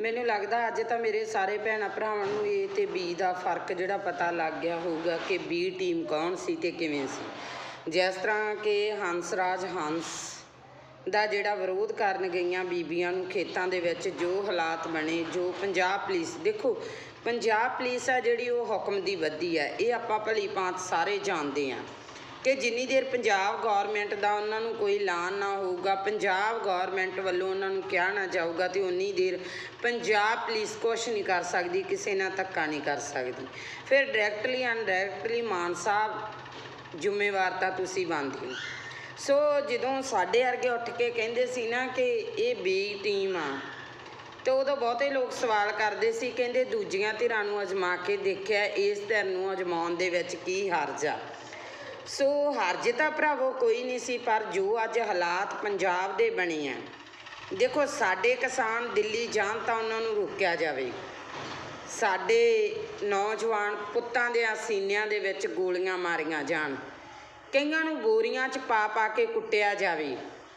ਮੈਨੂੰ ਲੱਗਦਾ ਅੱਜ ਤਾਂ ਮੇਰੇ ਸਾਰੇ ਭੈਣਾਂ ਭਰਾਵਾਂ ਨੂੰ ਏ ਤੇ ਬੀ ਦਾ ਫ਼ਰਕ ਜਿਹੜਾ ਪਤਾ ਲੱਗ ਗਿਆ ਹੋਊਗਾ ਕਿ ਬੀ ਟੀਮ ਕੌਣ ਸੀ ਤੇ ਕਿਵੇਂ ਸੀ। ਜਿਸ ਤਰ੍ਹਾਂ ਕਿ ਹੰਸਰਾਜ ਹੰਸ ਦਾ ਜਿਹੜਾ ਵਿਰੋਧ ਕਰਨ ਗਈਆਂ ਬੀਬੀਆਂ ਨੂੰ ਖੇਤਾਂ ਦੇ ਵਿੱਚ ਜੋ ਹਾਲਾਤ ਬਣੇ, ਜੋ ਪੰਜਾਬ ਪੁਲਿਸ, ਦੇਖੋ, ਪੰਜਾਬ ਪੁਲਿਸ ਆ ਜਿਹੜੀ ਉਹ ਹੁਕਮ ਦੀ ਬੱਦੀ ਆ, ਇਹ ਆਪਾਂ ਭਲੀ ਭਾਂਤ ਸਾਰੇ ਜਾਣਦੇ ਆ। ਕਿ ਜਿੰਨੀ ਦੇਰ ਪੰਜਾਬ ਗਵਰਨਮੈਂਟ ਦਾ ਉਹਨਾਂ ਨੂੰ ਕੋਈ ਐਲਾਨ ਨਾ ਹੋਊਗਾ, ਪੰਜਾਬ ਗਵਰਨਮੈਂਟ ਵੱਲੋਂ ਉਹਨਾਂ ਨੂੰ ਕਿਹਾ ਨਾ ਜਾਊਗਾ ਤੇ ਉਨੀ ਦੇਰ ਪੰਜਾਬ ਪੁਲਿਸ ਕੁਛ ਨਹੀਂ ਕਰ ਸਕਦੀ, ਕਿਸੇ ਨਾਲ ਧੱਕਾ ਨਹੀਂ ਕਰ ਸਕਦੀ। ਫਿਰ ਡਾਇਰੈਕਟਲੀ ਅਨਡਾਇਰੈਕਟਲੀ ਮਾਨ ਸਾਹਿਬ ਜ਼ਿੰਮੇਵਾਰ ਤਾਂ ਤੁਸੀਂ ਬਣਦੇ ਹੋ ਸੋ ਜਦੋਂ ਸਾਡੇ ਵਰਗੇ ਉੱਠ ਕੇ ਕਹਿੰਦੇ ਸੀ ਨਾ ਕਿ ਇਹ ਬੀ ਟੀਮ ਆ, ਤੇ ਉਦੋਂ ਬਹੁਤੇ ਲੋਕ ਸਵਾਲ ਕਰਦੇ ਸੀ, ਕਹਿੰਦੇ ਦੂਜੀਆਂ ਧਿਰਾਂ ਨੂੰ ਅਜਮਾ ਕੇ ਦੇਖਿਆ, ਇਸ ਧਿਰ ਨੂੰ ਅਜਮਾਉਣ ਦੇ ਵਿੱਚ ਕੀ ਹਰਜ ਆ ਸੋ ਹਰਜ ਤਾਂ ਭਰਾਵੋ, ਕੋਈ ਨਹੀਂ ਸੀ, ਪਰ ਜੋ ਅੱਜ ਹਾਲਾਤ ਪੰਜਾਬ ਦੇ ਬਣੇ ਆ, ਦੇਖੋ ਸਾਡੇ ਕਿਸਾਨ ਦਿੱਲੀ ਜਾਣ ਤਾਂ ਉਹਨਾਂ ਨੂੰ ਰੋਕਿਆ ਜਾਵੇ। ਸਾਡੇ ਨੌਜਵਾਨ ਪੁੱਤਾਂ ਦੇ ਸੀਨਿਆਂ ਦੇ ਵਿੱਚ ਗੋਲੀਆਂ ਮਾਰੀਆਂ ਜਾਣ। ਕਈਆਂ ਨੂੰ ਗੋਰੀਆਂ 'ਚ ਪਾ ਪਾ ਕੇ ਕੁੱਟਿਆ ਜਾਵੇ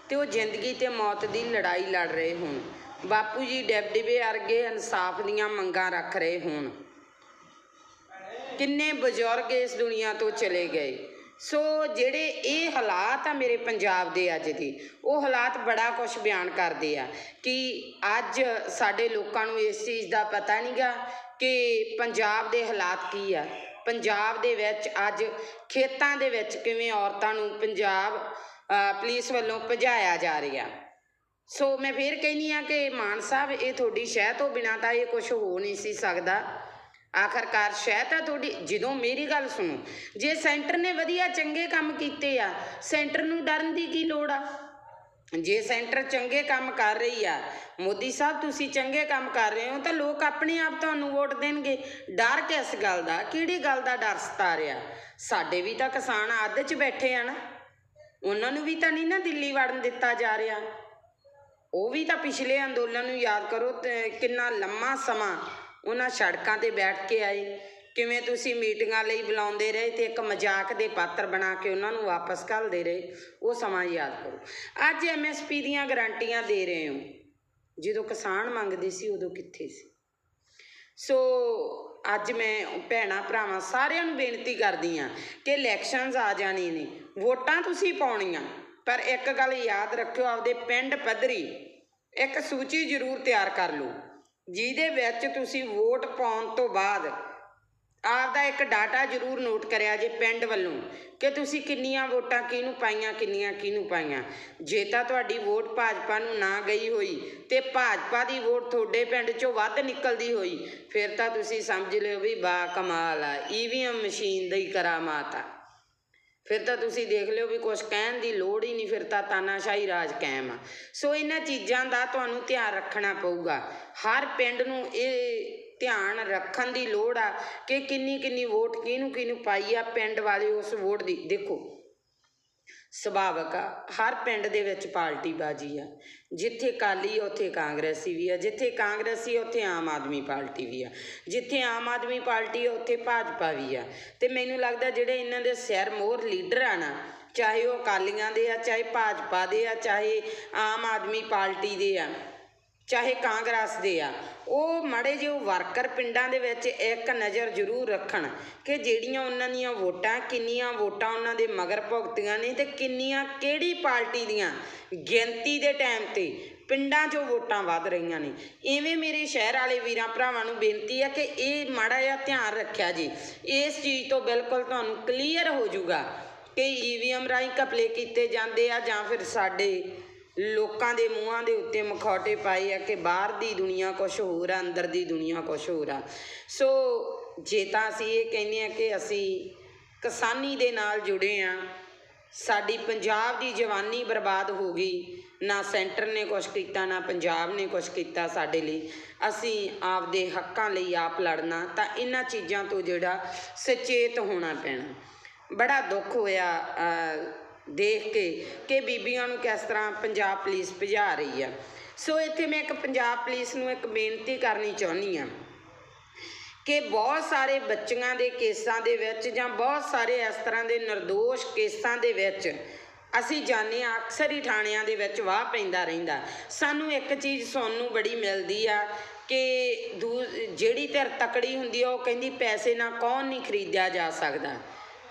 ਤੇ ਉਹ ਜ਼ਿੰਦਗੀ ਤੇ ਮੌਤ ਦੀ ਲੜਾਈ ਲੜ ਰਹੇ ਹੋਣ। ਬਾਪੂ ਜੀ ਡੈਬਡਿਬੇ ਅਰਗੇ ਇਨਸਾਫ ਦੀਆਂ ਮੰਗਾਂ ਰੱਖ ਰਹੇ ਹੋਣ। ਕਿੰਨੇ ਬਜ਼ੁਰਗ ਇਸ ਦੁਨੀਆ ਤੋਂ ਚਲੇ ਗਏ। ਸੋ ਜਿਹੜੇ ਇਹ ਹਾਲਾਤ ਆ ਮੇਰੇ ਪੰਜਾਬ ਦੇ ਅੱਜ ਦੇ, ਉਹ ਹਾਲਾਤ ਬੜਾ ਕੁਝ ਬਿਆਨ ਕਰਦੇ ਆ ਕਿ ਅੱਜ ਸਾਡੇ ਲੋਕਾਂ ਨੂੰ ਇਸ ਚੀਜ਼ ਦਾ ਪਤਾ ਨਹੀਂਗਾ ਕਿ ਪੰਜਾਬ ਦੇ ਹਾਲਾਤ ਕੀ ਆ। ਪੰਜਾਬ ਦੇ ਵਿੱਚ ਅੱਜ ਖੇਤਾਂ ਦੇ ਵਿੱਚ ਕਿਵੇਂ ਔਰਤਾਂ ਨੂੰ ਪੰਜਾਬ ਪੁਲਿਸ ਵੱਲੋਂ ਭਜਾਇਆ ਜਾ ਰਿਹਾ। ਸੋ ਮੈਂ ਫੇਰ ਕਹਿੰਦੀ ਆ ਕਿ ਮਾਨ ਸਾਹਿਬ, ਇਹ ਤੁਹਾਡੀ ਸ਼ਹਿ ਤੋਂ ਬਿਨਾ ਤਾਂ ਇਹ ਕੁਝ ਹੋ ਨਹੀਂ ਸੀ ਸਕਦਾ। ਆਖਰਕਾਰ ਸ਼ਹਿ ਤਾਂ ਤੁਹਾਡੀ, ਜਦੋਂ ਮੇਰੀ ਗੱਲ ਸੁਣੋ, ਜੇ ਸੈਂਟਰ ਨੇ ਵਧੀਆ ਚੰਗੇ ਕੰਮ ਕੀਤੇ ਆ, ਸੈਂਟਰ ਨੂੰ ਡਰਨ ਦੀ ਕੀ ਲੋੜ ਆ? ਜੇ ਸੈਂਟਰ ਚੰਗੇ ਕੰਮ ਕਰ ਰਹੀ ਆ, ਮੋਦੀ ਸਾਹਿਬ ਤੁਸੀਂ ਚੰਗੇ ਕੰਮ ਕਰ ਰਹੇ ਹੋ, ਤਾਂ ਲੋਕ ਆਪਣੇ ਆਪ ਤੁਹਾਨੂੰ ਵੋਟ ਦੇਣਗੇ। ਡਰ ਕਿਸ ਗੱਲ ਦਾ? ਕਿਹੜੀ ਗੱਲ ਦਾ ਡਰ ਸਤਾ ਰਿਹਾ? ਸਾਡੇ ਵੀ ਤਾਂ ਕਿਸਾਨ ਅੱਧ 'ਚ ਬੈਠੇ ਆ ਨਾ। ਉਹਨਾਂ ਨੂੰ ਵੀ ਤਾਂ ਨਹੀਂ ਨਾ ਦਿੱਲੀ ਵੜਨ ਦਿੱਤਾ ਜਾ ਰਿਹਾ। ਉਹ ਵੀ ਤਾਂ ਪਿਛਲੇ ਅੰਦੋਲਨ ਨੂੰ ਯਾਦ ਕਰੋ ਕਿੰਨਾ ਲੰਮਾ ਸਮਾਂ ਉਹਨਾਂ ਸੜਕਾਂ ਤੇ ਬੈਠ ਕੇ ਆਏ। ਕਿਵੇਂ ਤੁਸੀਂ ਮੀਟਿੰਗਾਂ ਲਈ ਬੁਲਾਉਂਦੇ ਰਹੇ ਤੇ ਇੱਕ ਮਜ਼ਾਕ ਦੇ ਪਾਤਰ ਬਣਾ ਕੇ ਉਹਨਾਂ ਨੂੰ ਵਾਪਸ ਘੱਲਦੇ ਰਹੇ, ਉਹ ਸਮਾਂ ਯਾਦ ਕਰੋ। ਅੱਜ ਐਮਐਸਪੀ ਦੀਆਂ ਗਾਰੰਟੀਆਂ ਦੇ ਰਹੇ ਹੋ। ਜਦੋਂ ਕਿਸਾਨ ਮੰਗਦੇ ਸੀ, ਉਦੋਂ ਕਿੱਥੇ ਸੀ? ਸੋ ਅੱਜ ਮੈਂ ਭੈਣਾ, ਭਰਾਵਾਂ ਸਾਰਿਆਂ ਨੂੰ ਬੇਨਤੀ ਕਰਦੀ ਆ ਕਿ ਇਲੈਕਸ਼ਨਸ ਆ ਜਾਣੇ ਨੇ। ਵੋਟਾਂ ਤੁਸੀਂ ਪਾਉਣੀਆਂ, ਪਰ ਇੱਕ ਗੱਲ ਯਾਦ ਰੱਖਿਓ, ਆਪਦੇ ਪਿੰਡ ਪੱਧਰੀ ਇੱਕ ਸੂਚੀ ਜ਼ਰੂਰ ਤਿਆਰ ਕਰ ਲਓ। ਜਿਹਦੇ ਵਿੱਚ ਤੁਸੀਂ ਵੋਟ ਪਾਉਣ ਤੋਂ ਬਾਅਦ ਆਪ ਦਾ ਇੱਕ ਡਾਟਾ ਜ਼ਰੂਰ ਨੋਟ ਕਰਿਆ ਜੇ ਪਿੰਡ ਵੱਲੋਂ ਕਿ ਤੁਸੀਂ ਕਿੰਨੀਆਂ ਵੋਟਾਂ ਕਿਹਨੂੰ ਪਾਈਆਂ, ਕਿੰਨੀਆਂ ਕਿਹਨੂੰ ਪਾਈਆਂ। ਜੇ ਤਾਂ ਤੁਹਾਡੀ ਵੋਟ ਭਾਜਪਾ ਨੂੰ ਨਾ ਗਈ ਹੋਈ ਤੇ ਭਾਜਪਾ ਦੀ ਵੋਟ ਤੁਹਾਡੇ ਪਿੰਡ 'ਚੋਂ ਵੱਧ ਨਿਕਲਦੀ ਹੋਈ, ਫਿਰ ਤਾਂ ਤੁਸੀਂ ਸਮਝ ਲਿਓ ਵੀ ਬਾ ਕਮਾਲ ਆ ਈਵੀਐਮ ਮਸ਼ੀਨ ਦੀ ਕਰਾਮਾਤ ਆ। ਫਿਰ ਤਾਂ ਤੁਸੀਂ ਦੇਖ ਲਿਓ ਵੀ ਕੁਝ ਕਹਿਣ ਦੀ ਲੋੜ ਹੀ ਨਹੀਂ, ਫਿਰ ਤਾਂ ਤਾਨਾਸ਼ਾਹੀ ਰਾਜ ਕਾਇਮ ਆ। ਸੋ ਇਹਨਾਂ ਚੀਜ਼ਾਂ ਦਾ ਤੁਹਾਨੂੰ ਧਿਆਨ ਰੱਖਣਾ ਪਊਗਾ। ਹਰ ਪਿੰਡ ਨੂੰ ਇਹ ਧਿਆਨ ਰੱਖਣ ਦੀ ਲੋੜ ਆ ਕਿ ਕਿੰਨੀ ਕਿੰਨੀ ਵੋਟ ਕਿਹਨੂੰ ਕਿਹਨੂੰ ਪਾਈ ਆ, ਪਿੰਡ ਵਾਲੇ ਉਸ ਵੋਟ ਦੀ। ਦੇਖੋ ਸੁਭਾਵਕ ਆ। ਹਰ ਪਿੰਡ ਦੇ ਵਿੱਚ ਪਾਰਟੀ ਬਾਜੀ ਆ। ਜਿੱਥੇ ਕਾਲੀ ਉੱਥੇ ਕਾਂਗਰਸੀ ਵੀ ਆ। ਜਿੱਥੇ ਕਾਂਗਰਸੀ, ਉੱਥੇ ਆਮ ਆਦਮੀ ਪਾਰਟੀ ਵੀ ਆ। ਜਿੱਥੇ ਆਮ ਆਦਮੀ ਪਾਰਟੀ ਆ, ਉੱਥੇ ਭਾਜਪਾ ਵੀ ਆ। ਤੇ ਮੈਨੂੰ ਲੱਗਦਾ ਜਿਹੜੇ ਇਹਨਾਂ ਦੇ ਸਿਰ ਮੋਹਰ ਲੀਡਰ ਆ ਨਾ, ਚਾਹੇ ਉਹ ਅਕਾਲੀਆਂ ਦੇ ਆ, ਚਾਹੇ ਭਾਜਪਾ ਦੇ ਆ, ਚਾਹੇ ਆਮ ਆਦਮੀ ਪਾਰਟੀ ਦੇ ਆ ਚਾਹੇ ਕਾਂਗਰਸ ਦੇ ਆ, ਉਹ ਮਾੜੇ ਜਿਹੇ ਵਰਕਰ ਪਿੰਡਾਂ ਦੇ ਵਿੱਚ ਇੱਕ ਨਜ਼ਰ ਜ਼ਰੂਰ ਰੱਖਣ ਕਿ ਜਿਹੜੀਆਂ ਉਹਨਾਂ ਦੀਆਂ ਵੋਟਾਂ, ਕਿੰਨੀਆਂ ਵੋਟਾਂ ਉਹਨਾਂ ਦੇ ਮਗਰ ਭੁਗਤੀਆਂ ਨੇ ਤੇ ਕਿੰਨੀਆਂ ਕਿਹੜੀ ਪਾਰਟੀ ਦੀਆਂ ਗਿਣਤੀ ਦੇ ਟਾਈਮ ਤੇ ਪਿੰਡਾਂ 'ਚੋਂ ਵੋਟਾਂ ਵੱਧ ਰਹੀਆਂ ਨੇ। ਇਵੇਂ ਮੇਰੇ ਸ਼ਹਿਰ ਵਾਲੇ ਵੀਰਾਂ ਭਰਾਵਾਂ ਨੂੰ ਬੇਨਤੀ ਹੈ ਕਿ ਇਹ ਮਾੜਾ ਜਿਹਾ ਧਿਆਨ ਰੱਖਿਆ ਜੀ। ਇਸ ਚੀਜ਼ ਤੋਂ ਬਿਲਕੁਲ ਤੁਹਾਨੂੰ ਕਲੀਅਰ ਹੋ ਜਾਊਗਾ ਕਿ ਈਵੀਐਮ ਰਾਹੀਂ ਘਪਲੇ ਕੀਤੇ ਜਾਂਦੇ ਆ ਜਾਂ ਫਿਰ ਸਾਡੇ ਲੋਕਾਂ ਦੇ ਮੂੰਹਾਂ ਦੇ ਉੱਤੇ ਮਖੌਟੇ ਪਾਏ ਆ ਕਿ ਬਾਹਰ ਦੀ ਦੁਨੀਆ ਕੁਝ ਹੋਰ ਆ, ਅੰਦਰ ਦੀ ਦੁਨੀਆ ਕੁਝ ਹੋਰ ਆ। ਸੋ ਜੇ ਤਾਂ ਅਸੀਂ ਇਹ ਕਹਿੰਦੇ ਆ ਕਿ ਅਸੀਂ ਕਿਸਾਨੀ ਦੇ ਨਾਲ ਜੁੜੇ ਆ, ਸਾਡੀ ਪੰਜਾਬ ਦੀ ਜਵਾਨੀ ਬਰਬਾਦ ਹੋ ਗਈ, ਨਾ ਸੈਂਟਰ ਨੇ ਕੁਝ ਕੀਤਾ, ਨਾ ਪੰਜਾਬ ਨੇ ਕੁਝ ਕੀਤਾ ਸਾਡੇ ਲਈ। ਅਸੀਂ ਆਪਦੇ ਹੱਕਾਂ ਲਈ ਆਪ ਲੜਨਾ, ਤਾਂ ਇਹਨਾਂ ਚੀਜ਼ਾਂ ਤੋਂ ਜਿਹੜਾ ਸੁਚੇਤ ਹੋਣਾ ਪੈਣਾ। ਬੜਾ ਦੁੱਖ ਹੋਇਆ ਦੇਖ ਕੇ ਕਿ ਬੀਬੀਆਂ ਨੂੰ ਕਿਸ ਤਰ੍ਹਾਂ ਪੰਜਾਬ ਪੁਲਿਸ ਭਜਾ ਰਹੀ ਆ। ਸੋ ਇੱਥੇ ਮੈਂ ਇੱਕ ਪੰਜਾਬ ਪੁਲਿਸ ਨੂੰ ਇੱਕ ਬੇਨਤੀ ਕਰਨੀ ਚਾਹੁੰਦੀ ਆ ਕਿ ਬਹੁਤ ਸਾਰੇ ਬੱਚੀਆਂ ਦੇ ਕੇਸਾਂ ਦੇ ਵਿੱਚ ਜਾਂ ਬਹੁਤ ਸਾਰੇ ਇਸ ਤਰ੍ਹਾਂ ਦੇ નિર્ਦੋਸ਼ ਕੇਸਾਂ ਦੇ ਵਿੱਚ ਅਸੀਂ ਜਾਣਦੇ ਹਾਂ, ਅਕਸਰ ਹੀ ਥਾਣਿਆਂ ਦੇ ਵਿੱਚ ਵਾਹ ਪੈਂਦਾ ਰਹਿੰਦਾ। ਸਾਨੂੰ ਇੱਕ ਚੀਜ਼ ਸੁਣਨ ਨੂੰ ਬੜੀ ਮਿਲਦੀ ਆ ਕਿ ਦੂ, ਜਿਹੜੀ ਧਿਰ ਤਕੜੀ ਹੁੰਦੀ ਆ, ਉਹ ਕਹਿੰਦੀ ਪੈਸੇ ਨਾਲ ਕੌਣ ਨਹੀਂ ਖਰੀਦਿਆ ਜਾ ਸਕਦਾ।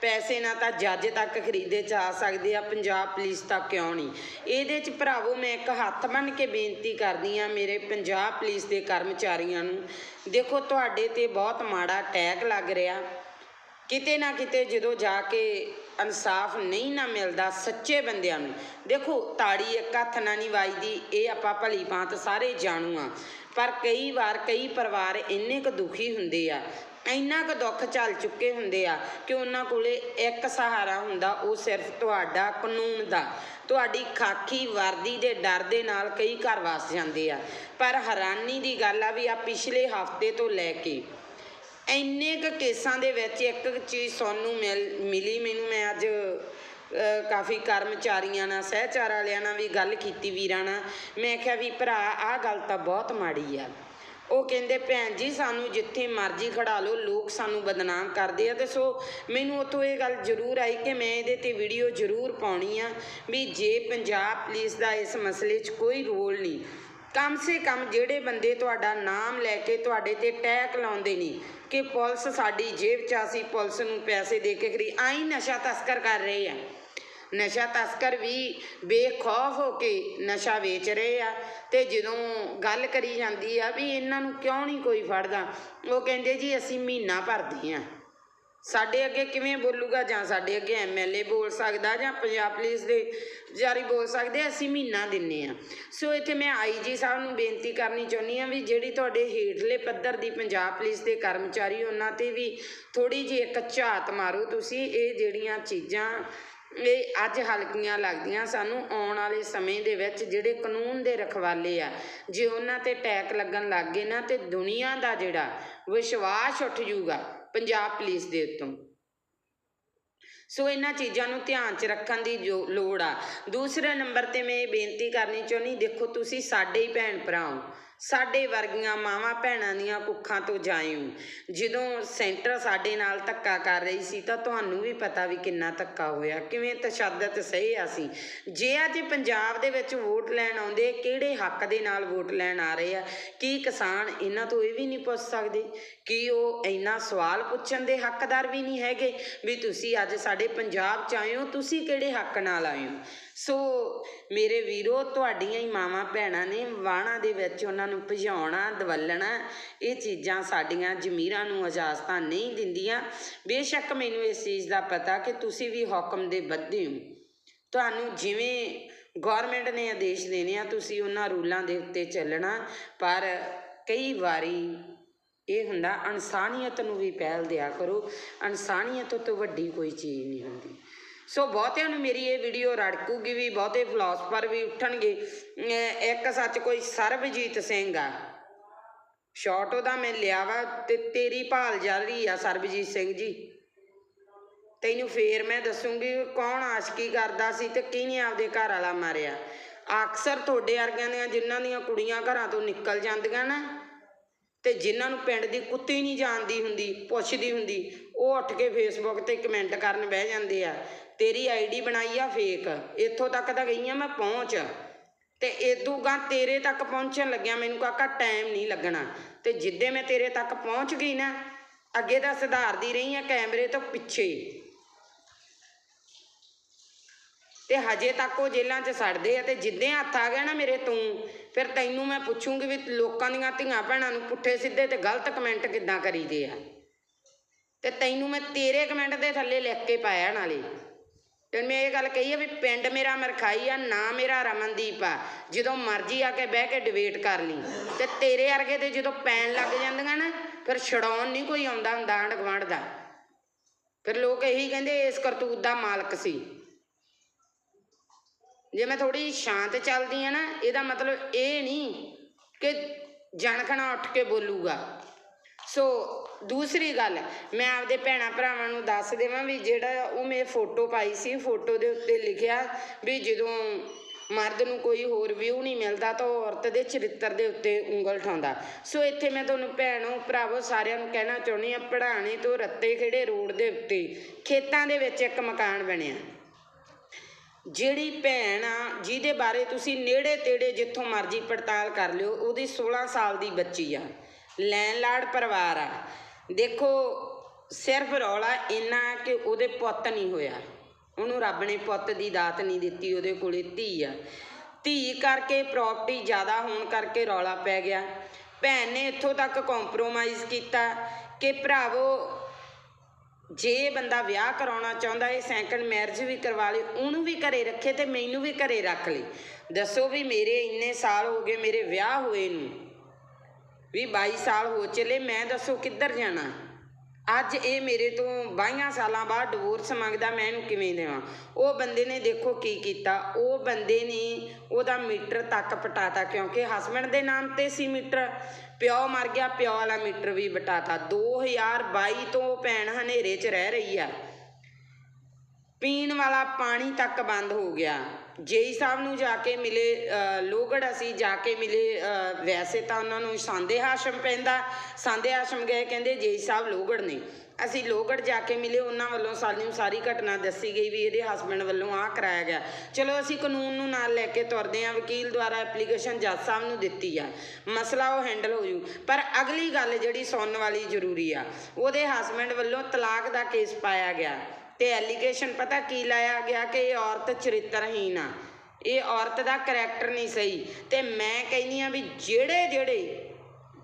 ਪੈਸੇ ਨਾਲ ਤਾਂ ਜੱਜ ਤੱਕ ਖਰੀਦੇ ਜਾ ਸਕਦੇ ਆ, ਪੰਜਾਬ ਪੁਲਿਸ ਤਾਂ ਕਿਉਂ ਨਹੀਂ? ਇਹਦੇ 'ਚ ਭਰਾਵੋ, ਮੈਂ ਇੱਕ ਹੱਥ ਬੰਨ੍ਹ ਕੇ ਬੇਨਤੀ ਕਰਦੀ ਆ ਮੇਰੇ ਪੰਜਾਬ ਪੁਲਿਸ ਦੇ ਕਰਮਚਾਰੀਆਂ ਨੂੰ। ਦੇਖੋ, ਤੁਹਾਡੇ ਤੇ ਬਹੁਤ ਮਾੜਾ ਅਟੈਕ ਲੱਗ ਰਿਹਾ। ਕਿਤੇ ਨਾ ਕਿਤੇ ਜਦੋਂ ਜਾ ਕੇ ਇਨਸਾਫ ਨਹੀਂ ਨਾ ਮਿਲਦਾ ਸੱਚੇ ਬੰਦਿਆਂ ਨੂੰ। ਦੇਖੋ, ਤਾੜੀ ਇੱਕ ਹੱਥ ਨਾਲ ਨਹੀਂ ਵੱਜਦੀ, ਇਹ ਆਪਾਂ ਭਲੀ ਭਾਂਤ ਸਾਰੇ ਜਾਣੂ ਆ। ਪਰ ਕਈ ਵਾਰ ਕਈ ਪਰਿਵਾਰ ਇੰਨੇ ਕੁ ਦੁਖੀ ਹੁੰਦੇ ਆ ਇੰਨਾ ਕੁ ਦੁੱਖ ਚੱਲ ਚੁੱਕੇ ਹੁੰਦੇ ਆ ਕਿ ਉਹਨਾਂ ਕੋਲੇ ਇੱਕ ਸਹਾਰਾ ਹੁੰਦਾ, ਉਹ ਸਿਰਫ ਤੁਹਾਡਾ, ਕਾਨੂੰਨ ਦਾ। ਤੁਹਾਡੀ ਖਾਕੀ ਵਰਦੀ ਦੇ ਡਰ ਦੇ ਨਾਲ ਕਈ ਘਰ ਵਸ ਜਾਂਦੇ ਆ। ਪਰ ਹੈਰਾਨੀ ਦੀ ਗੱਲ ਆ ਵੀ ਆ ਪਿਛਲੇ ਹਫ਼ਤੇ ਤੋਂ ਲੈ ਕੇ ਇੰਨੇ ਕੁ ਕੇਸਾਂ ਦੇ ਵਿੱਚ ਇੱਕ ਇੱਕ ਚੀਜ਼ ਸਾਨੂੰ ਮਿਲ, ਮਿਲੀ। ਮੈਨੂੰ ਮੈਂ ਅੱਜ ਕਾਫੀ ਕਰਮਚਾਰੀਆਂ ਨਾਲ, ਸਹਿਚਾਰ ਵਾਲਿਆਂ ਨਾਲ ਵੀ ਗੱਲ ਕੀਤੀ, ਵੀਰਾਂ ਨਾਲ। ਮੈਂ ਕਿਹਾ ਵੀ ਭਰਾ, ਆਹ ਗੱਲ ਤਾਂ ਬਹੁਤ ਮਾੜੀ ਆ। ਉਹ ਕਹਿੰਦੇ, ਭੈਣ ਜੀ, ਸਾਨੂੰ ਜਿੱਥੇ ਮਰਜ਼ੀ ਖੜਾ ਲਓ, ਲੋਕ ਸਾਨੂੰ ਬਦਨਾਮ ਕਰਦੇ ਆ। ਤੇ ਸੋ ਮੈਨੂੰ ਉਤੋਂ ਇਹ ਗੱਲ ਜ਼ਰੂਰ ਆਈ ਕਿ ਮੈਂ ਇਹਦੇ ਤੇ ਵੀਡੀਓ ਜ਼ਰੂਰ ਪਾਉਣੀ ਆ ਵੀ ਜੇ ਪੰਜਾਬ ਪੁਲਿਸ ਦਾ ਇਸ ਮਸਲੇ 'ਚ ਕੋਈ ਰੋਲ ਨਹੀਂ, ਕਮ ਸੇ ਕਮ ਜਿਹੜੇ ਬੰਦੇ ਤੁਹਾਡਾ ਨਾਮ ਲੈ ਕੇ ਤੁਹਾਡੇ ਤੇ ਟੈਕ ਲਾਉਂਦੇ ਨੇ ਕਿ ਪੁਲਿਸ ਸਾਡੀ ਜੇਬ 'ਚ ਆ ਸੀ ਪੁਲਿਸ ਨੂੰ ਪੈਸੇ ਦੇ ਕੇ ਖਰੀ ਆਈ ਨਸ਼ਾ ਤਸਕਰ ਕਰ ਰਹੇ ਆ। ਨਸ਼ਾ ਤਸਕਰ ਵੀ ਬੇਖੌਫ ਹੋ ਕੇ ਨਸ਼ਾ ਵੇਚ ਰਹੇ ਆ। ਤੇ ਜਦੋਂ ਗੱਲ ਕਰੀ ਜਾਂਦੀ ਆ ਵੀ ਇਹਨਾਂ ਨੂੰ ਕਿਉਂ ਨਹੀਂ ਕੋਈ ਫੜਦਾ, ਉਹ ਕਹਿੰਦੇ ਜੀ ਅਸੀਂ ਮਹੀਨਾ ਭਰਦੇ ਆ। ਸਾਡੇ ਅੱਗੇ ਕਿਵੇਂ ਬੋਲੂਗਾ ਜਾਂ ਸਾਡੇ ਅੱਗੇ ਐਮਐਲਏ ਬੋਲ ਸਕਦਾ ਜਾਂ ਪੰਜਾਬ ਪੁਲਿਸ ਦੇ ਜਾਰੀ ਬੋਲ ਸਕਦੇ, ਅਸੀਂ ਮਹੀਨਾ ਦਿੰਨੇ ਆ। ਸੋ ਇੱਥੇ ਮੈਂ ਆਈਜੀ ਸਾਹਿਬ ਨੂੰ ਬੇਨਤੀ ਕਰਨੀ ਚਾਹੁੰਦੀ ਆ ਵੀ ਜਿਹੜੀ ਤੁਹਾਡੇ ਹੇਠਲੇ ਪੱਧਰ ਦੀ ਪੰਜਾਬ ਪੁਲਿਸ ਦੇ ਕਰਮਚਾਰੀ, ਉਹਨਾਂ ਤੇ ਵੀ ਥੋੜੀ ਜਿਹੀ ਇੱਕ ਝਾਤ ਮਾਰੋ ਤੁਸੀਂ, ਇਹ ਜਿਹੜੀਆਂ ਚੀਜ਼ਾਂ ਇਹ ਅੱਜ ਹਲਕੀਆਂ ਲੱਗਦੀਆਂ ਸਾਨੂੰ ਆਉਣ ਵਾਲੇ ਸਮੇਂ ਦੇ ਵਿੱਚ ਜਿਹੜੇ ਕਾਨੂੰਨ ਦੇ ਰਖਵਾਲੇ ਆ, ਜੇ ਉਹਨਾਂ ਤੇ ਟੈਕ ਲੱਗਣ ਲੱਗ ਗਏ ਨਾ ਤੇ ਦੁਨੀਆ ਦਾ ਜਿਹੜਾ ਵਿਸ਼ਵਾਸ ਉੱਠ ਜੂਗਾ ਪੰਜਾਬ ਪੁਲਿਸ ਦੇ ਉੱਤੋਂ। ਸੋ ਇਹਨਾਂ ਚੀਜ਼ਾਂ ਨੂੰ ਧਿਆਨ 'ਚ ਰੱਖਣ ਦੀ ਜੋ ਲੋੜ ਆ। ਦੂਸਰੇ ਨੰਬਰ ਤੇ ਮੈਂ ਇਹ ਬੇਨਤੀ ਕਰਨੀ ਚਾਹੁੰਦੀ, ਦੇਖੋ ਤੁਸੀਂ ਸਾਡੇ ਹੀ ਭੈਣ ਭਰਾ ਹੋ। ਸਾਡੇ ਵਰਗੀਆਂ ਮਾਵਾਂ ਭੈਣਾਂ ਦੀਆਂ ਕੁੱਖਾਂ ਤੋਂ ਜਾਇਓ। ਜਦੋਂ ਸੈਂਟਰ ਸਾਡੇ ਨਾਲ ਧੱਕਾ ਕਰ ਰਹੀ ਸੀ ਤਾਂ ਤੁਹਾਨੂੰ ਵੀ ਪਤਾ ਵੀ ਕਿੰਨਾ ਧੱਕਾ ਹੋਇਆ। ਕਿਵੇਂ ਤਸ਼ੱਦਦ ਸਹੀ ਆ ਸੀ ਜੇ ਅੱਜ ਪੰਜਾਬ ਦੇ ਵਿੱਚ ਵੋਟ ਲੈਣ ਆਉਂਦੇ, ਕਿਹੜੇ ਹੱਕ ਦੇ ਨਾਲ ਵੋਟ ਲੈਣ ਆ ਰਹੇ ਆ? ਕੀ ਕਿਸਾਨ ਇਹਨਾਂ ਤੋਂ ਇਹ ਵੀ ਨਹੀਂ ਪੁੱਛ ਸਕਦੇ? ਕੀ ਉਹ ਇੰਨਾ ਸਵਾਲ ਪੁੱਛਣ ਦੇ ਹੱਕਦਾਰ ਵੀ ਨਹੀਂ ਹੈਗੇ? ਵੀ ਤੁਸੀਂ ਅੱਜ ਸਾਡੇ ਪੰਜਾਬ ਚ ਆਏ ਹੋ ਤੁਸੀਂ ਕਿਹੜੇ ਹੱਕ ਨਾਲ ਆਏ ਹੋ ਸੋ ਮੇਰੇ ਵੀਰੋ, ਤੁਹਾਡੀਆਂ ਹੀ ਮਾਵਾਂ ਭੈਣਾਂ ਨੇ ਵਾਣਾ ਦੇ ਵਿੱਚ ਉਹਨਾਂ ਨੂੰ ਭਜਾਉਣਾ, ਦਵਲਣਾ, ਇਹ ਚੀਜ਼ਾਂ ਸਾਡੀਆਂ ਜ਼ਮੀਰਾਂ ਨੂੰ ਇਜਾਜ਼ਤਾਂ ਨਹੀਂ ਦਿੰਦੀਆਂ। ਬੇਸ਼ੱਕ ਮੈਨੂੰ ਇਸ ਚੀਜ਼ ਦਾ ਪਤਾ ਕਿ ਤੁਸੀਂ ਵੀ ਹੁਕਮ ਦੇ ਬੱਧੇ ਹੋ। ਤੁਹਾਨੂੰ ਜਿਵੇਂ ਗਵਰਨਮੈਂਟ ਨੇ ਆਦੇਸ਼ ਦੇਣੇ ਆ, ਤੁਸੀਂ ਉਹਨਾਂ ਰੂਲਾਂ ਦੇ ਉੱਤੇ ਚੱਲਣਾ, ਪਰ ਕਈ ਵਾਰੀ ਇਹ ਹੁੰਦਾ, ਇਨਸਾਨੀਅਤ ਨੂੰ ਵੀ ਪਹਿਲ ਦਿਆ ਕਰੋ। ਇਨਸਾਨੀਅਤ ਤੋਂ ਵੱਡੀ ਕੋਈ ਚੀਜ਼ ਨਹੀਂ ਹੁੰਦੀ। ਸੋ ਬਹੁਤਿਆਂ ਨੂੰ ਮੇਰੀ ਇਹ ਵੀਡੀਓ ਰੜਕੂਗੀ ਵੀ, ਬਹੁਤੇ ਫਿਲਾਸਫਰ ਵੀ ਉੱਠਣਗੇ। ਇੱਕ ਸੱਚ ਕੋਈ ਸਰਬਜੀਤ ਸਿੰਘ ਆ। ਸ਼ਾਰਟ ਉਹਦਾ ਮੈਂ ਲਿਆ ਵਾ ਤੇ ਤੇਰੀ ਭਾਲ ਜਾਰੀ ਆ ਸਰਬਜੀਤ ਸਿੰਘ ਜੀ। ਤੈਨੂੰ ਫੇਰ ਮੈਂ ਦੱਸੂਗੀ ਕੌਣ ਆਸ਼ਕੀ ਕਰਦਾ ਸੀ ਤੇ ਕਿਹਨੇ ਆਪਦੇ ਘਰ ਵਾਲਾ ਮਾਰਿਆ। ਅਕਸਰ ਤੁਹਾਡੇ ਵਰਗਿਆਂ ਦੀਆਂ ਜਿਨ੍ਹਾਂ ਦੀਆਂ ਕੁੜੀਆਂ ਘਰਾਂ ਤੋਂ ਨਿਕਲ ਜਾਂਦੀਆਂ ਨਾ, ਤੇ ਜਿਨ੍ਹਾਂ ਨੂੰ ਪਿੰਡ ਦੀ ਕੁੱਤੀ ਨਹੀਂ ਜਾਣਦੀ ਹੁੰਦੀ, ਪੁੱਛਦੀ ਹੁੰਦੀ, ਉਹ ਉੱਠ ਕੇ ਫੇਸਬੁੱਕ ਤੇ ਕਮੈਂਟ ਕਰਨ ਬਹਿ ਜਾਂਦੇ ਆ। ਤੇਰੀ ਆਈਡੀ ਬਣਾਈ ਆ ਫੇਕ ਇੱਥੋਂ ਤੱਕ ਤਾਂ ਗਈ ਆ ਮੈਂ ਪਹੁੰਚ। ਤੇ ਇਦੋਂ ਗਾ ਤੇਰੇ ਤੱਕ ਪਹੁੰਚਣ ਲੱਗਿਆ ਮੈਨੂੰ ਕਾਕਾ ਟਾਈਮ ਨਹੀਂ ਲੱਗਣਾ। ਤੇ ਜਿੱਦੇ ਮੈਂ ਤੇਰੇ ਤੱਕ ਪਹੁੰਚ ਗਈ ਨਾ, ਅੱਗੇ ਤਾਂ ਸੁਧਾਰਦੀ ਰਹੀ ਆ ਕੈਮਰੇ ਤੋਂ ਪਿੱਛੇ ਤੇ ਹਜੇ ਤੱਕ ਉਹ ਜੇਲ੍ਹਾਂ 'ਚ ਸੜਦੇ ਆ ਤੇ ਜਿੱਦੇ ਹੱਥ ਆ ਗਿਆ ਨਾ ਮੇਰੇ ਤੂੰ, ਫਿਰ ਤੈਨੂੰ ਮੈਂ ਪੁੱਛੂੰਗੀ ਵੀ ਲੋਕਾਂ ਦੀਆਂ ਧੀਆਂ ਭੈਣਾਂ ਨੂੰ ਪੁੱਠੇ ਸਿੱਧੇ ਤੇ ਗਲਤ ਕਮੈਂਟ ਕਿੱਦਾਂ ਕਰੀਦੇ ਆ। ਤੇ ਤੈਨੂੰ ਮੈਂ ਤੇਰੇ ਕਮੈਂਟ ਦੇ ਥੱਲੇ ਲਿਖ ਕੇ ਪਾਇਆ ਨਾਲੇ। ਤੇ ਮੈਂ ਇਹ ਗੱਲ ਕਹੀ ਆ ਵੀ ਪਿੰਡ ਮੇਰਾ ਮਰਖਾਈ ਆ, ਨਾ ਮੇਰਾ ਰਮਨਦੀਪ ਆ। ਜਦੋਂ ਮਰਜ਼ੀ ਆ ਕੇ ਬਹਿ ਕੇ ਡਿਬੇਟ ਕਰ ਲਈ। ਤੇ ਤੇਰੇ ਵਰਗੇ ਤੇ ਜਦੋਂ ਪੈਣ ਲੱਗ ਜਾਂਦੀਆਂ ਨਾ, ਫਿਰ ਛਡਾਉਣ ਨਹੀਂ ਕੋਈ ਆਉਂਦਾ ਹੁੰਦਾ ਆਂਢ ਗੁਆਂਢ ਦਾ। ਫਿਰ ਲੋਕ ਇਹੀ ਕਹਿੰਦੇ, ਇਸ ਕਰਤੂਤ ਦਾ ਮਾਲਕ ਸੀ। ਜੇ ਮੈਂ ਥੋੜੀ ਸ਼ਾਂਤ ਚੱਲਦੀ ਆ ਨਾ, ਇਹਦਾ ਮਤਲਬ ਇਹ ਨਹੀਂ ਕਿ ਜਣਖਣਾ ਉੱਠ ਕੇ ਬੋਲੂਗਾ। ਸੋ ਦੂਸਰੀ ਗੱਲ, ਮੈਂ ਆਪਦੇ ਭੈਣਾ ਭਰਾਵਾਂ ਨੂੰ ਦੱਸ ਦੇਵਾਂ ਵੀ ਜਿਹੜਾ ਉਹ ਮੈਂ ਫੋਟੋ ਪਾਈ ਸੀ, ਫੋਟੋ ਦੇ ਉੱਤੇ ਲਿਖਿਆ ਵੀ ਜਦੋਂ ਮਰਦ ਨੂੰ ਕੋਈ ਹੋਰ ਵਿਊ ਨਹੀਂ ਮਿਲਦਾ ਤਾਂ ਉਹ ਔਰਤ ਦੇ ਚਰਿੱਤਰ ਦੇ ਉੱਤੇ ਉਂਗਲ ਠਾਉਂਦਾ। ਸੋ ਇੱਥੇ ਮੈਂ ਤੁਹਾਨੂੰ ਭੈਣੋ, ਭਰਾਵੋ ਸਾਰਿਆਂ ਨੂੰ ਕਹਿਣਾ ਚਾਹੁੰਦੀ ਆ ਪੜਾਣੇ ਤੋਂ ਰੱਤੇ ਖੇੜੇ ਰੋਡ ਦੇ ਉੱਤੇ, ਖੇਤਾਂ ਦੇ ਵਿੱਚ ਇੱਕ ਮਕਾਨ ਬਣਿਆ। ਜਿਹੜੀ ਭੈਣ ਆ, ਜਿਹਦੇ ਬਾਰੇ ਤੁਸੀਂ ਨੇੜੇ ਤੇੜੇ ਜਿੱਥੋਂ ਮਰਜ਼ੀ ਪੜਤਾਲ ਕਰ ਲਿਓ, ਉਹਦੀ 16 ਸਾਲ ਦੀ ਬੱਚੀ ਆ। ਲੈਣ ਲੈਂਡਲਾਰਡ ਪਰਿਵਾਰ ਆ। ਦੇਖੋ, ਸਿਰਫ ਰੌਲਾ ਇੰਨਾ ਕਿ ਉਹਦੇ ਪੁੱਤ ਨਹੀਂ ਹੋਇਆ। ਉਹਨੂੰ ਰੱਬ ਨੇ ਪੁੱਤ ਦੀ ਦਾਤ ਨਹੀਂ ਦਿੱਤੀ, ਉਹਦੇ ਕੋਲੇ ਧੀ ਆ। ਧੀ ਕਰਕੇ ਪ੍ਰਾਪਰਟੀ ਜ਼ਿਆਦਾ ਹੋਣ ਕਰਕੇ ਰੌਲਾ ਪੈ ਗਿਆ। ਭੈਣ ਨੇ ਇੱਥੋਂ ਤੱਕ ਕੰਪਰੋਮਾਈਜ਼ ਕੀਤਾ ਕਿ ਭਰਾਵੋ, ਜੇ ਬੰਦਾ ਵਿਆਹ ਕਰਾਉਣਾ ਚਾਹੁੰਦਾ ਏ ਸੈਕੰਡ ਮੈਰਿਜ ਵੀ ਕਰਵਾ ਲਈ ਉਹਨੂੰ ਵੀ ਘਰੇ ਰੱਖੇ ਤੇ ਮੈਨੂੰ ਵੀ ਘਰੇ ਰੱਖ ਲਈ ਦੱਸੋ ਵੀ ਮੇਰੇ ਇੰਨੇ ਸਾਲ ਹੋ ਗਏ ਮੇਰੇ ਵਿਆਹ ਹੋਏ ਨੂੰ। ਵੀ 22 ਸਾਲ ਹੋ ਚਲੇ, ਮੈਂ ਦੱਸੋ ਕਿੱਧਰ ਜਾਣਾ? ਅੱਜ ਇਹ ਮੇਰੇ ਤੋਂ 22 ਸਾਲਾਂ ਬਾਅਦ ਡਿਵੋਰਸ ਮੰਗਦਾ, ਮੈਂ ਇਹਨੂੰ ਕਿਵੇਂ ਦੇਵਾਂ? ਉਹ ਬੰਦੇ ਨੇ ਦੇਖੋ ਕੀ ਕੀਤਾ। ਉਹ ਬੰਦੇ ਨੇ ਉਹਦਾ ਮੀਟਰ ਤੱਕ ਪਟਾਤਾ, ਕਿਉਂਕਿ ਹਸਬੰਡ ਦੇ ਨਾਮ ਤੇ ਸੀ ਮੀਟਰ। ਪਿਓ ਮਰ ਗਿਆ, ਪਿਓ ਵਾਲਾ ਮੀਟਰ ਵੀ ਬਟਾਤਾ 2022 ਤੋਂ ਉਹ ਭੈਣ ਹਨੇਰੇ 'ਚ ਰਹਿ ਰਹੀ ਆ। ਪੀਣ ਵਾਲਾ ਪਾਣੀ ਤੱਕ ਬੰਦ ਹੋ ਗਿਆ। ਜੇਈ ਸਾਹਿਬ ਨੂੰ ਜਾ ਕੇ ਮਿਲੇ ਅ, ਅਸੀਂ ਜਾ ਕੇ ਮਿਲੇ ਵੈਸੇ ਤਾਂ ਉਹਨਾਂ ਨੂੰ ਸਾਂਦੇ ਆਸ਼ਰਮ ਪੈਂਦਾ। ਸਾਂਦੇ ਆਸ਼ਰਮ ਗਏ ਕਹਿੰਦੇ ਜੇਈ ਸਾਹਿਬ ਲੋਹਗੜ੍ਹ ਨੇ। ਅਸੀਂ ਲੋਹਗੜ੍ਹ ਜਾ ਕੇ ਮਿਲੇ ਉਹਨਾਂ ਵੱਲੋਂ ਸਾਨੂੰ ਸਾਰੀ ਘਟਨਾ ਦੱਸੀ ਗਈ ਵੀ ਇਹਦੇ ਹਸਬੰਡ ਵੱਲੋਂ ਆਹ ਕਰਾਇਆ ਗਿਆ। ਚਲੋ ਅਸੀਂ ਕਾਨੂੰਨ ਨੂੰ ਨਾਲ ਲੈ ਕੇ ਤੁਰਦੇ ਹਾਂ ਵਕੀਲ ਦੁਆਰਾ ਐਪਲੀਕੇਸ਼ਨ ਜੱਜ ਸਾਹਿਬ ਨੂੰ ਦਿੱਤੀ ਆ। ਮਸਲਾ ਉਹ ਹੈਂਡਲ ਹੋ ਜੂ। ਪਰ ਅਗਲੀ ਗੱਲ ਜਿਹੜੀ ਸੁਣਨ ਵਾਲੀ ਜ਼ਰੂਰੀ ਆ ਉਹਦੇ ਹਸਬੰਡ ਵੱਲੋਂ ਤਲਾਕ ਦਾ ਕੇਸ ਪਾਇਆ ਗਿਆ। ਤੇ ਐਲੀਗੇਸ਼ਨ ਪਤਾ ਕੀ ਲਾਇਆ ਗਿਆ ਕਿ ਇਹ ਔਰਤ ਚਰਿੱਤਰਹੀਨ ਆ। ਇਹ ਔਰਤ ਦਾ ਕਰੈਕਟਰ ਨਹੀਂ ਸਹੀ। ਤੇ ਮੈਂ ਕਹਿੰਦੀ ਆ ਵੀ ਜਿਹੜੇ ਜਿਹੜੇ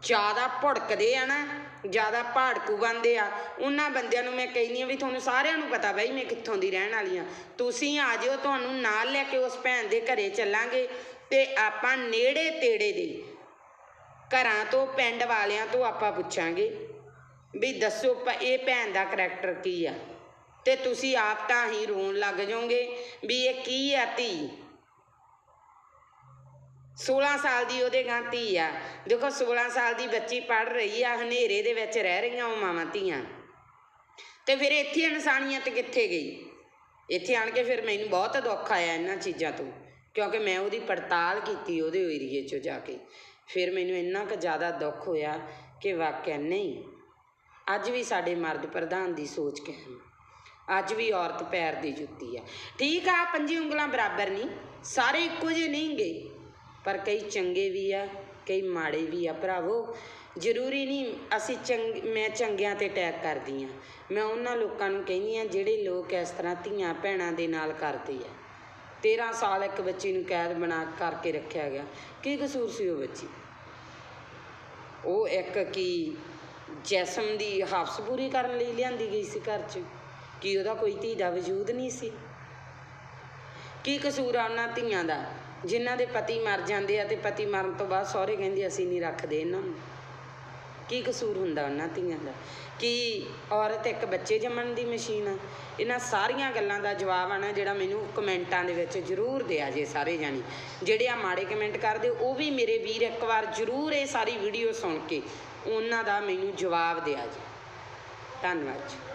ਜ਼ਿਆਦਾ ਭੜਕਦੇ ਆ ਨਾ, ਜ਼ਿਆਦਾ ਭਾੜਕੂ ਬੰਦੇ ਆ, ਉਹਨਾਂ ਬੰਦਿਆਂ ਨੂੰ ਮੈਂ ਕਹਿੰਦੀ ਆ ਵੀ ਤੁਹਾਨੂੰ ਸਾਰਿਆਂ ਨੂੰ ਪਤਾ ਬਈ ਮੈਂ ਕਿੱਥੋਂ ਦੀ ਰਹਿਣ ਵਾਲੀ ਆ। ਤੁਸੀਂ ਆ ਜਿਓ, ਤੁਹਾਨੂੰ ਨਾਲ ਲੈ ਕੇ ਉਸ ਭੈਣ ਦੇ ਘਰੇ ਚੱਲਾਂਗੇ ਤੇ ਆਪਾਂ ਨੇੜੇ ਤੇੜੇ ਦੇ ਘਰਾਂ ਤੋਂ, ਪਿੰਡ ਵਾਲਿਆਂ ਤੋਂ ਆਪਾਂ ਪੁੱਛਾਂਗੇ ਵੀ ਦੱਸੋ ਪ- ਇਹ ਭੈਣ ਦਾ ਕਰੈਕਟਰ ਕੀ ਆ। ਤੇ ਤੁਸੀਂ ਆਪ ਤਾਂ ਹੀ ਰੋਣ ਲੱਗ ਜਾਓਗੇ ਵੀ ਇਹ ਕੀ ਆ ਧੀ? 16 ਸਾਲ ਦੀ ਉਹਦੇ ਗਾਂ ਧੀ ਆ। ਦੇਖੋ 16 ਸਾਲ ਦੀ ਬੱਚੀ ਪੜ ਰਹੀ ਆ, ਹਨੇਰੇ ਦੇ ਵਿੱਚ ਰਹਿ ਰਹੀਆਂ ਉਹ ਮਾਵਾਂ ਧੀਆਂ। ਤੇ ਫਿਰ ਇੱਥੇ ਇਨਸਾਨੀਅਤ ਕਿੱਥੇ ਗਈ? ਇੱਥੇ ਆਣ ਕੇ ਫਿਰ ਮੈਨੂੰ ਬਹੁਤ ਦੁੱਖ ਆਇਆ ਇਹਨਾਂ ਚੀਜ਼ਾਂ ਤੋਂ, ਕਿਉਂਕਿ ਮੈਂ ਉਹਦੀ ਪੜਤਾਲ ਕੀਤੀ ਉਹਦੇ ਏਰੀਏ 'ਚੋਂ ਜਾ ਕੇ। ਫਿਰ ਮੈਨੂੰ ਇੰਨਾ ਕੁ ਜ਼ਿਆਦਾ ਦੁੱਖ ਹੋਇਆ ਕਿ ਵਾਕਿਆ ਨਹੀਂ, ਅੱਜ ਵੀ ਸਾਡੇ ਮਰਦ ਪ੍ਰਧਾਨ ਦੀ ਸੋਚ ਕਹਿਣ ਅੱਜ ਵੀ ਔਰਤ ਪੈਰ ਦੀ ਜੁੱਤੀ ਆ। ਠੀਕ ਆ, ਪੰਜੀ ਉਂਗਲਾਂ ਬਰਾਬਰ ਨਹੀਂ, ਸਾਰੇ ਇੱਕੋ ਜਿਹੇ ਨਹੀਂ ਗਏ ਪਰ ਕਈ ਚੰਗੇ ਵੀ ਆ, ਕਈ ਮਾੜੇ ਵੀ ਆ ਭਰਾਵੋ। ਜ਼ਰੂਰੀ ਨਹੀਂ, ਅਸੀਂ ਚੰਗ, ਮੈਂ ਚੰਗਿਆਂ ਤੇ ਅਟੈਕ ਕਰਦੀ ਆ। ਮੈਂ ਉਹਨਾਂ ਲੋਕਾਂ ਨੂੰ ਕਹਿੰਦੀ ਆ, ਜਿਹੜੇ ਲੋਕ ਇਸ ਤਰ੍ਹਾਂ ਧੀਆਂ ਭੈਣਾਂ ਦੇ ਨਾਲ ਕਰਦੇ ਆ। 13 ਸਾਲ ਇੱਕ ਬੱਚੀ ਨੂੰ ਕੈਦ ਬਣਾ ਕਰਕੇ ਰੱਖਿਆ ਗਿਆ। ਕੀ ਕਸੂਰ ਸੀ ਉਹ ਬੱਚੀ? ਉਹ ਇੱਕ ਕੀ ਜੈਸਮ ਦੀ ਹਫਸ ਪੂਰੀ ਕਰਨ ਲਈ ਲਿਆਂਦੀ ਗਈ ਸੀ ਘਰ 'ਚ? ਕੀ ਉਹਦਾ ਕੋਈ ਧੀ ਦਾ ਵਜੂਦ ਨਹੀਂ ਸੀ। ਕੀ ਕਸੂਰ ਆ ਉਹਨਾਂ ਧੀਆਂ ਦਾ? ਜਿਨ੍ਹਾਂ ਦੇ ਪਤੀ ਮਰ ਜਾਂਦੇ ਆ ਤੇ ਪਤੀ ਮਰਨ ਤੋਂ ਬਾਅਦ ਸਹੁਰੇ ਕਹਿੰਦੇ, ਅਸੀਂ ਨਹੀਂ ਰੱਖਦੇ ਇਹਨਾਂ ਨੂੰ। ਕੀ ਕਸੂਰ ਹੁੰਦਾ ਉਹਨਾਂ ਧੀਆਂ ਦਾ? ਕੀ ਔਰਤ ਇੱਕ ਬੱਚੇ ਜੰਮਣ ਦੀ ਮਸ਼ੀਨ ਆ? ਇਹਨਾਂ ਸਾਰੀਆਂ ਗੱਲਾਂ ਦਾ ਜਵਾਬ ਆਣਾ ਜਿਹੜਾ ਮੈਨੂੰ ਕਮੈਂਟਾਂ ਦੇ ਵਿੱਚ ਜ਼ਰੂਰ ਦਿਆ ਜੇ ਸਾਰੇ ਜਾਣੇ। ਜਿਹੜੇ ਆ ਮਾੜੇ ਕਮੈਂਟ ਕਰਦੇ, ਉਹ ਵੀ ਮੇਰੇ ਵੀਰ ਇੱਕ ਵਾਰ ਜ਼ਰੂਰ ਇਹ ਸਾਰੀ ਵੀਡੀਓ ਸੁਣ ਕੇ ਉਹਨਾਂ ਦਾ ਮੈਨੂੰ ਜਵਾਬ ਦਿਆ ਜੇ। ਧੰਨਵਾਦ ਜੀ।